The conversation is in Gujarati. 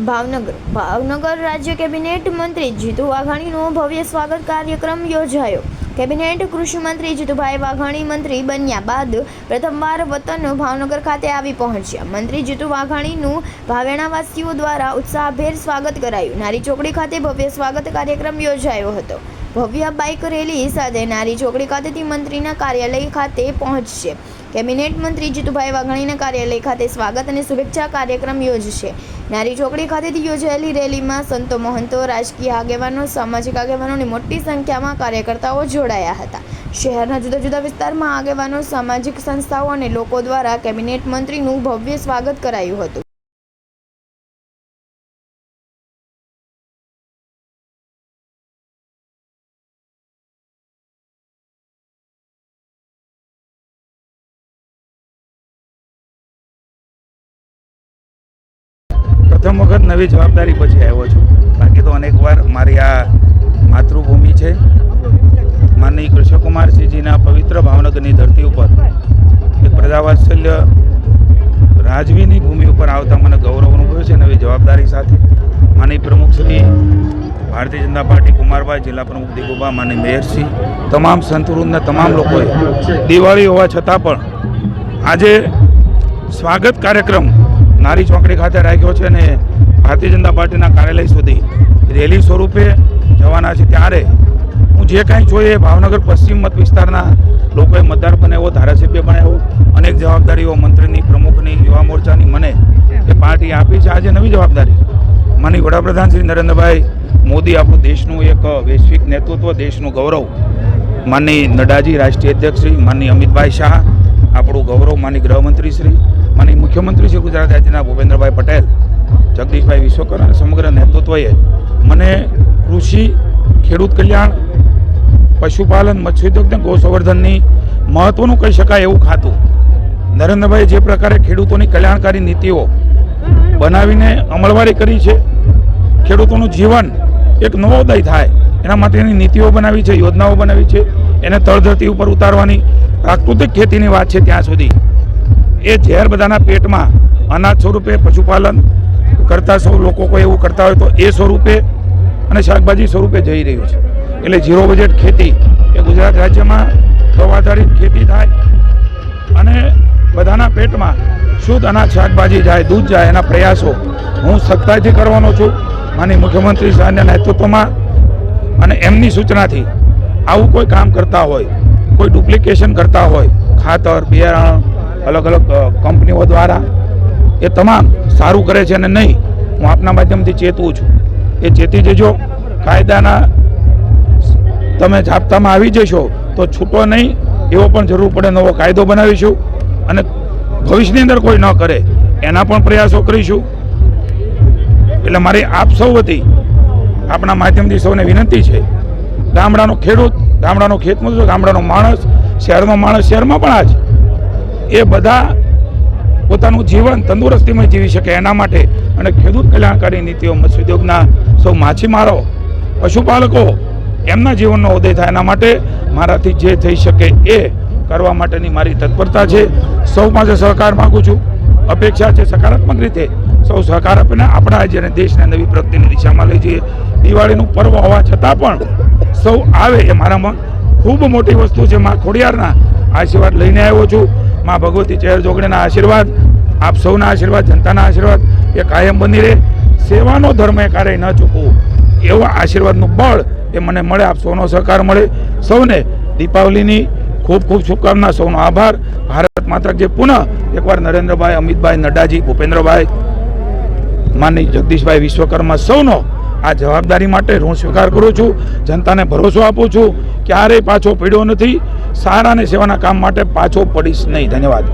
ભાવનગર. ભાવનગર રાજ્ય કેબિનેટ મંત્રી જીતુ વાઘાણીનો ભવ્ય સ્વાગત કાર્યક્રમ યોજાયો. કેબિનેટ કૃષિ મંત્રી જીતુભાઈ વાઘાણી મંત્રી બન્યા બાદ પ્રથમવાર વતન ભાવનગર ખાતે આવી પહોંચ્યા. મંત્રી જીતુ વાઘાણીનું ભાવેણાવાસીઓ દ્વારા ઉત્સાહભેર સ્વાગત કરાયું. નારી ચોકડી ખાતે ભવ્ય સ્વાગત કાર્યક્રમ યોજાયો હતો. ભવ્ય બાઇક રેલી સાથે નારી ચોકડી ખાતેથી મંત્રીના કાર્યાલય ખાતે પહોંચશે. કેબિનેટ મંત્રી જીતુભાઈ વાઘાણીના કાર્યાલય ખાતે સ્વાગત અને શુભેચ્છા કાર્યક્રમ યોજશે. નારી ચોકડી ખાતેથી યોજાયેલી રેલીમાં સંતો મહંતો, રાજકીય આગેવાનો, સામાજિક આગેવાનોની મોટી સંખ્યામાં કાર્યકર્તાઓ જોડાયા હતા. શહેરના જુદા જુદા વિસ્તારમાં આગેવાનો, સામાજિક સંસ્થાઓ અને લોકો દ્વારા કેબિનેટ મંત્રીનું ભવ્ય સ્વાગત કરાયું હતું. પ્રથમ વખત નવી જવાબદારી પછી આવ્યો છું. બાકી તો અનેકવાર મારી આ માતૃભૂમિ છે. માનની કૃષ્ણકુમારસિંહજીના પવિત્ર ભાવનગરની ધરતી ઉપર એક પ્રજાવાત્સલ્ય રાજવીની ભૂમિ ઉપર આવતા મને ગૌરવ અનુભવ્યો છે નવી જવાબદારી સાથે. માની પ્રમુખ શ્રી ભારતીય જનતા પાર્ટી કુમારભાઈ, જિલ્લા પ્રમુખ દિગુભા માની મેયરસિંહ તમામ સંતવૃંદના તમામ લોકોએ દિવાળી હોવા છતાં પણ આજે સ્વાગત કાર્યક્રમ નારી ચોકડી ખાતે રાખ્યો છે અને ભારતીય જનતા પાર્ટીના કાર્યાલય સુધી રેલી સ્વરૂપે જવાના છે. ત્યારે હું જે કાંઈ જોઈએ ભાવનગર પશ્ચિમ મત વિસ્તારના લોકોએ મતદાર બનાવ્યો ધારાસભ્ય બનાવ્યો અનેક જવાબદારીઓ મંત્રીની, પ્રમુખની, યુવા મોરચાની મને એ પાર્ટી આપી છે. આજે નવી જવાબદારી. માની વડાપ્રધાન શ્રી નરેન્દ્રભાઈ મોદી આપણું દેશનું એક વૈશ્વિક નેતૃત્વ, દેશનું ગૌરવ. માનની નડાજી રાષ્ટ્રીય અધ્યક્ષ શ્રી માનની અમિતભાઈ શાહ, આપણું ગૌરવ માની ગૃહમંત્રી શ્રી માની મુખ્યમંત્રી શ્રી ગુજરાત રાજ્યના ભૂપેન્દ્રભાઈ પટેલ, જગદીશભાઈ વિશ્વકર અને સમગ્ર નેતૃત્વએ મને કૃષિ, ખેડૂત કલ્યાણ, પશુપાલન મત્સ્યોદ્યોગ અને ગૌસંવર્ધનની મહત્ત્વનું કહી શકાય એવું ખાતું. નરેન્દ્રભાઈ જે પ્રકારે ખેડૂતોની કલ્યાણકારી નીતિઓ બનાવીને અમલવારી કરી છે, ખેડૂતોનું જીવન એક નવોદય થાય, એના માટેની નીતિઓ બનાવી છે, યોજનાઓ બનાવી છે, એને તળધરતી ઉપર ઉતારવાની પ્રાકૃતિક ખેતીની વાત છે ત્યાં સુધી. એ ઝેર બધાના પેટમાં અનાજ સ્વરૂપે પશુપાલન કરતા સૌ લોકો કોઈ એવું કરતા હોય તો એ સ્વરૂપે અને શાકભાજી સ્વરૂપે જઈ રહ્યું છે. એટલે ઝીરો બજેટ ખેતી એ ગુજરાત રાજ્યમાં ગૌ આધારિત ખેતી થાય અને બધાના પેટમાં શુદ્ધ અનાજ શાકભાજી જાય, દૂધ જાય એના પ્રયાસો હું સખ્તાઈથી કરવાનો છું. માની મુખ્યમંત્રી સાહેબના નેતૃત્વમાં અને એમની સૂચનાથી આવું કોઈ કામ કરતા હોય, કોઈ ડુપ્લિકેશન કરતા હોય, ખાતર, બિયારણ અલગ અલગ કંપનીઓ દ્વારા એ તમામ સારું કરે છે અને નહીં, હું આપના માધ્યમથી ચેતવું છું. એ ચેતી જજો. કાયદાના તમે જાપ્તામાં આવી જશો તો છૂટો નહીં, એવો પણ જરૂર પડે નવો કાયદો બનાવીશું અને ભવિષ્યની અંદર કોઈ ન કરે, એના પણ પ્રયાસો કરીશું. એટલે મારી આપ સૌ વતી આપણા માધ્યમથી સૌને વિનંતી છે, ગામડાનો ખેડૂત, ગામડાનો ખેતમજૂર, ગામડાનો માણસ શહેરનો માણસ, શહેરમાં પણ આ છે એ બધા પોતાનું જીવન તંદુરસ્તીમાં જીવી શકે એના માટે અને ખેડૂત કલ્યાણકારી નીતિઓ મત્સ્યોદ્યોગના સૌ માછીમારો, પશુપાલકો એમના જીવનનો ઉદય થાય એના માટે મારાથી જે થઈ શકે એ કરવા માટેની મારી તત્પરતા છે. સૌ પાસે સહકાર માગું છું. અપેક્ષા છે સકારાત્મક રીતે સૌ સહકાર આપીને આપણા રાજ્ય અને દેશને નવી પ્રગતિની દિશામાં લઈ જઈએ. દિવાળીનું પર્વ હોવા છતાં પણ સૌ આવે એ મારામાં ખૂબ મોટી વસ્તુ છે. મા ખોડિયારના આશીર્વાદ લઈને આવ્યો છું. મા ભગવતી ચહેર જોગણીના આશીર્વાદ, આપ સૌના આશીર્વાદ, જનતાના આશીર્વાદ, એ કાયમ બની રહે. સેવાનો ધર્મ એ ક્યારેય ન ચૂકવું એવા આશીર્વાદનું બળ એ મને મળે, આપ સૌનો સહકાર મળે. સૌને દીપાવલીની ખૂબ ખૂબ શુભકામના, સૌનો આભાર. ભારત માતા જે પુનઃ એકવાર નરેન્દ્રભાઈ, અમિતભાઈ, નડ્ડાજી, ભૂપેન્દ્રભાઈ માની જગદીશભાઈ વિશ્વકર્મા સૌનો આ જવાબદારી માટે ઋણ સ્વીકાર કરું છું, જનતાને ભરોસો આપું છું. ક્યારેય પાછો પડ્યો નથી. સારા અને સેવાના કામ માટે પાછો પડીશ નહીં. ધન્યવાદ.